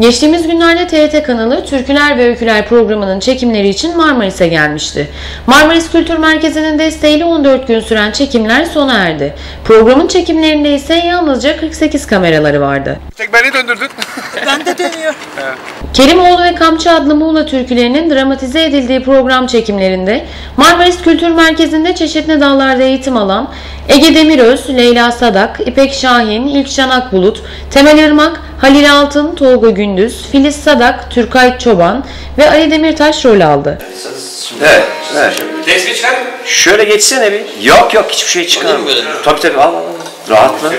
Geçtiğimiz günlerde TRT kanalı Türküler ve Öyküler programının çekimleri için Marmaris'e gelmişti. Marmaris Kültür Merkezi'nin desteğiyle 14 gün süren çekimler sona erdi. Programın çekimlerinde ise yalnızca 48 kameraları vardı. Tek beni döndürdün. Ben de dönüyor. Kerimoğlu ve Kamçı adlı Muğla türkülerinin dramatize edildiği program çekimlerinde Marmaris Kültür Merkezi'nde çeşitli dallarda eğitim alan Ege Demiröz, Leyla Sadak, İpek Şahin, İlkcan Akbulut, Temel Irmak, Halil Altın, Tolga Gündüz, Filiz Sadak, Türkay Çoban ve Ali Demirtaş rol aldı. Evet, evet. Tespih çıkar mı? Şöyle geçsene bir. Yok yok hiçbir şey çıkarma. Tabii tabii al al. al. Rahatla.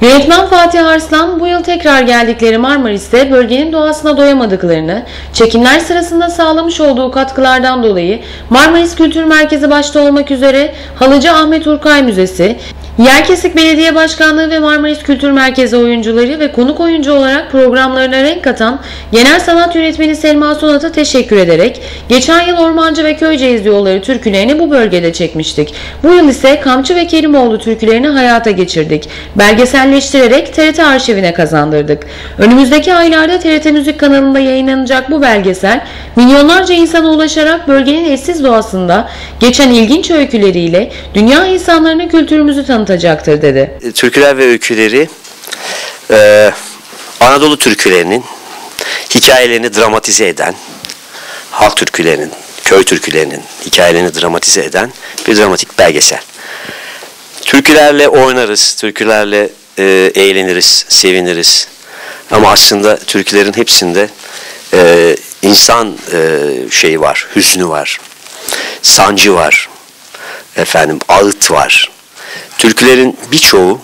Yönetmen Fatih Arslan bu yıl tekrar geldikleri Marmaris'te bölgenin doğasına doyamadıklarını, çekimler sırasında sağlamış olduğu katkılardan dolayı Marmaris Kültür Merkezi başta olmak üzere Halıcı Ahmet Urkay Müzesi, Yerkesik Belediye Başkanlığı ve Marmaris Kültür Merkezi oyuncuları ve konuk oyuncu olarak programlarına renk katan Genel Sanat Yönetmeni Selma Sonat'a teşekkür ederek geçen yıl Ormancı ve Köyceğiz yolları türkülerini bu bölgede çekmiştik. Bu yıl ise Kamçı ve Kerimoğlu türkülerini hayata geçirdik. Belgeselleştirerek TRT arşivine kazandırdık. Önümüzdeki aylarda TRT Müzik kanalında yayınlanacak bu belgesel milyonlarca insana ulaşarak bölgenin eşsiz doğasında geçen ilginç öyküleriyle dünya insanlarına kültürümüzü tanıtacaktır dedi. Türküler ve öyküleri e, Anadolu türkülerinin hikayelerini dramatize eden, halk türkülerinin, köy türkülerinin hikayelerini dramatize eden bir dramatik belgesel. Türkülerle oynarız, türkülerle e, eğleniriz, seviniriz. Ama aslında türkülerin hepsinde e, insan e, şeyi var, hüznü var, sancı var, efendim ağıt var. Türkülerin birçoğu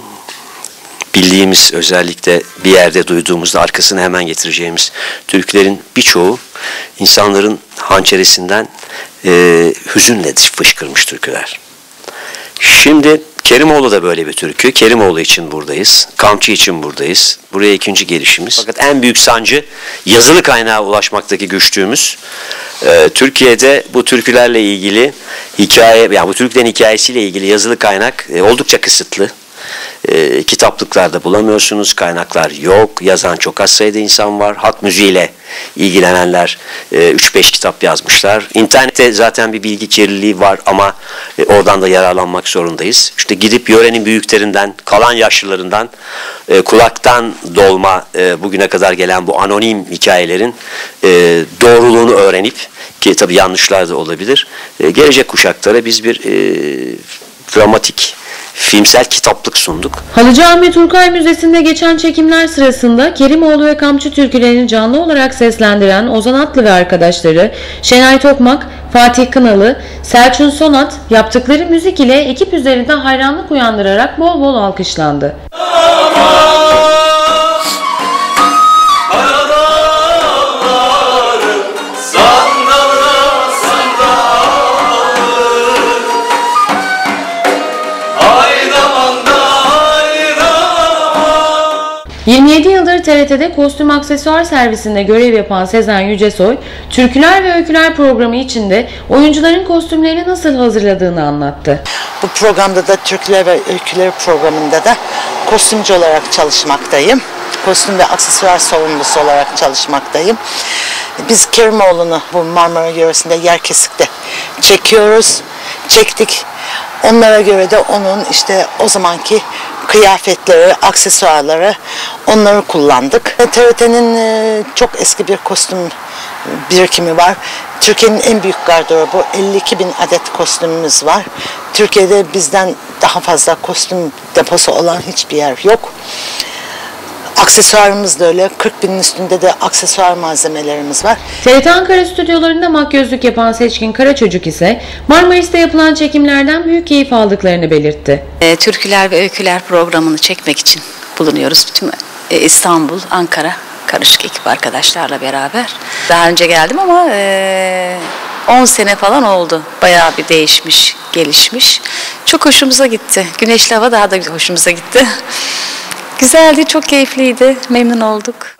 bildiğimiz özellikle bir yerde duyduğumuzda arkasını hemen getireceğimiz türkülerin birçoğu insanların hançeresinden e, hüzünle fışkırmış türküler. Şimdi Kerimoğlu da böyle bir türkü. Kerimoğlu için buradayız. Kamçı için buradayız. Buraya ikinci gelişimiz. Fakat en büyük sancı yazılı kaynağa ulaşmaktaki güçlüğümüz. Ee, Türkiye'de bu türkülerle ilgili hikaye, yani bu türkülerin hikayesiyle ilgili yazılı kaynak e, oldukça kısıtlı. E, kitaplıklarda bulamıyorsunuz, kaynaklar yok, yazan çok az sayıda insan var. Halk müziğiyle ilgilenenler e, 3-5 kitap yazmışlar. İnternette zaten bir bilgi kirliliği var ama e, oradan da yararlanmak zorundayız. İşte gidip yörenin büyüklerinden, kalan yaşlılarından, e, kulaktan dolma e, bugüne kadar gelen bu anonim hikayelerin e, doğruluğunu öğrenip ki tabii yanlışlar da olabilir. E, gelecek kuşaklara biz bir e, dramatik filmsel kitaplık sunduk. Halıcı Ahmet Urkay Müzesi'nde geçen çekimler sırasında Kerimoğlu ve Kamçı türkülerini canlı olarak seslendiren Ozan Atlı ve arkadaşları Şenay Tokmak, Fatih Kınalı, Selçuk Sonat yaptıkları müzik ile ekip üzerinde hayranlık uyandırarak bol bol alkışlandı. Sandalına 27 yıldır TRT'de kostüm aksesuar servisinde görev yapan Sezen Yücesoy, Türküler ve Öyküler programı içinde oyuncuların kostümlerini nasıl hazırladığını anlattı. Bu programda da Türküler ve Öyküler programında da kostümcü olarak çalışmaktayım. Kostüm ve aksesuar sorumlusu olarak çalışmaktayım. Biz Kerimoğlu'nu bu Marmara yöresinde Yerkesik'te çekiyoruz. Çektik. Onlara göre de onun işte o zamanki kıyafetleri, aksesuarları onları kullandık. TRT'nin e, çok eski bir kostüm birikimi var. Türkiye'nin en büyük gardırobu 52 bin adet kostümümüz var. Türkiye'de bizden daha fazla kostüm deposu olan hiçbir yer yok. Aksesuarımız da öyle. 40 binin üstünde de aksesuar malzemelerimiz var. TRT Ankara stüdyolarında makyözlük yapan Seçkin Karaçocuk ise Marmaris'te yapılan çekimlerden büyük keyif aldıklarını belirtti. E, Türküler ve Öyküler programını çekmek için bulunuyoruz. Bütün e, İstanbul, Ankara karışık ekip arkadaşlarla beraber. Daha önce geldim ama e, 10 sene falan oldu. Bayağı bir değişmiş, gelişmiş. Çok hoşumuza gitti. Güneşli hava daha da hoşumuza gitti. Güzeldi, çok keyifliydi. Memnun olduk.